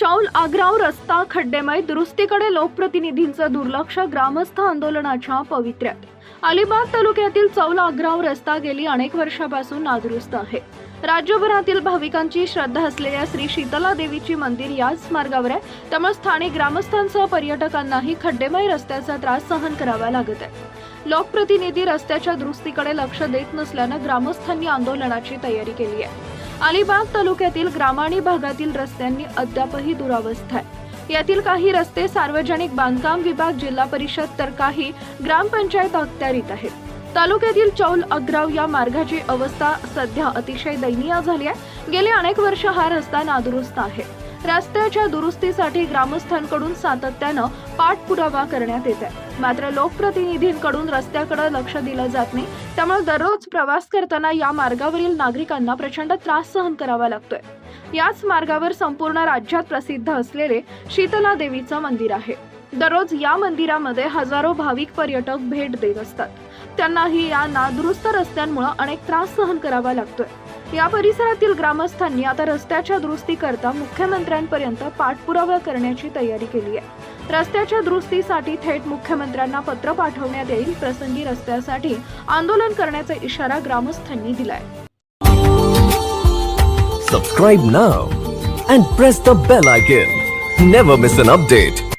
चौल आग्राव रस्ता खड्डेमय दुरुस्तीकडे लोकप्रतिनिधींचं दुर्लक्ष ग्रामस्थ आंदोलनाच्या पवित्र्यात. अलिबाग तालुक्यातील चौल आग्राव रस्ता गेली अनेक वर्षापासून नादुरुस्त आहे. राज्यभरातील भाविकांची श्रद्धा असलेल्या श्री शीतला देवीची मंदिर याच मार्गावर आहे. त्यामुळे स्थानिक ग्रामस्थांसह पर्यटकांनाही खड्डेमय रस्त्याचा त्रास सहन करावा लागत आहे. लोकप्रतिनिधी रस्त्याच्या दुरुस्तीकडे लक्ष देत नसल्यानं ग्रामस्थांनी आंदोलनाची तयारी केली आहे. अलिबाग तालुक्यातील ग्रामाणी भागातील रस्त्यांनी अद्यापही दुरावस्था आहे. यातील काही रस्ते सार्वजनिक बांधकाम विभाग जिल्हा परिषद तर काही ग्रामपंचायत अखत्यारीत आहेत. तालुक्यातील चौल अग्राव या मार्गाची अवस्था सध्या अतिशय दयनीय झाली आहे. गेली अनेक वर्ष हा रस्ता नादुरुस्त आहे. रस्त्याच्या दुरुस्तीसाठी ग्रामस्थांकडून सातत्यानं पाठपुरावा करण्यात येत आहे. मात्र लोकप्रतिनिधींकडून रस्त्याकडे लक्ष दिलं जात नाही. त्यामुळे दररोज प्रवास करताना या मार्गावरील नागरिकांना प्रचंड त्रास सहन करावा लागतोय. याच मार्गावर संपूर्ण राज्यात प्रसिद्ध असलेले शीतला देवीचं मंदिर आहे. दररोज या मंदिरामध्ये हजारो भाविक पर्यटक भेट देत असतात. त्यांनाही या नादुरुस्त रस्त्यांमुळे अनेक त्रास सहन करावा लागतोय. या परिसरातील ग्रामस्थांनी आता रस्त्याच्या दुरुस्तीकरता मुख्यमंत्र्यांपर्यंत पाठपुरावा करण्याची तयारी केली आहे. रस्त्याच्या दुरुस्तीसाठी थेट मुख्यमंत्र्यांना पत्र पाठवण्यात येईल. प्रसंगी रस्त्यासाठी आंदोलन करण्याचा इशारा ग्रामस्थांनी दिलाय. Subscribe now and press the bell icon never miss an update